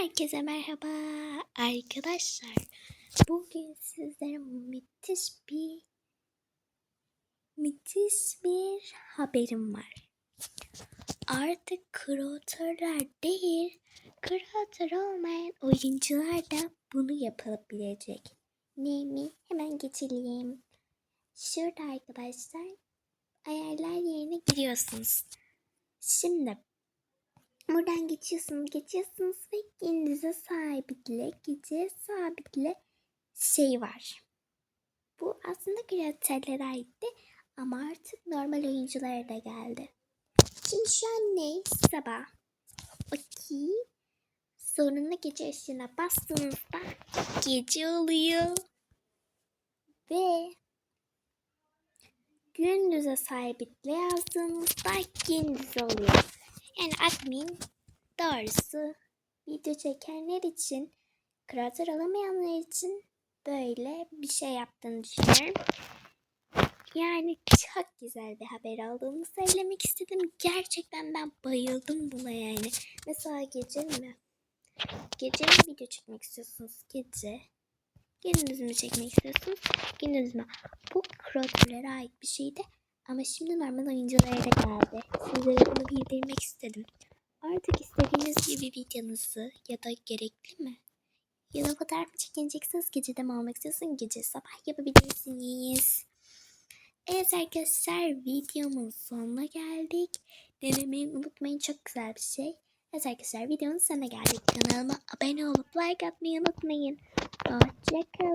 Herkese merhaba arkadaşlar. Bugün sizlere müthiş bir müthiş bir haberim var. Artık kreatörler değil, kreatör olmayan oyuncular da bunu yapabilecek. Ne mi? Hemen geçelim. Şurada arkadaşlar ayarlar yerine giriyorsunuz. Şimdi Buradan geçiyorsunuz, geçiyorsunuz ve kendinize sabitle, gece sabitle şey var. Bu aslında kreatörlere aitti ama artık normal oyunculara da geldi. Şimdi şu an ne? Sabah. Okey. Sonunda gece ışığına bastığınızda gece oluyor. Ve gündüze sabitle yazdığınızda gündüz oluyor. Yani admin doğrusu video çekenler için, kreatör alamayanlar için böyle bir şey yaptığını düşünüyorum. Yani çok güzel bir haber olduğunu söylemek istedim. Gerçekten ben bayıldım buna yani. Mesela gece mi? Gece mi video çekmek istiyorsunuz? Gece. Gündüz mü çekmek istiyorsunuz? Gündüz mü? Bu kreatörlere ait bir şeydi. Ama şimdi normal oyunculara geldi. Sizlere bunu bildirmek istedim. Artık istediğiniz gibi videonuzu ya da gerekli mi? Ya da fotoğraf çekineceksiniz? Gecede mi almak istiyorsun? Gece sabah yapabilirsiniz. Evet arkadaşlar videomun sonuna geldik. Denemeyi unutmayın çok güzel bir şey. Evet arkadaşlar videonun sonuna geldik. Kanalıma abone olup like atmayı unutmayın. Hoşçakalın.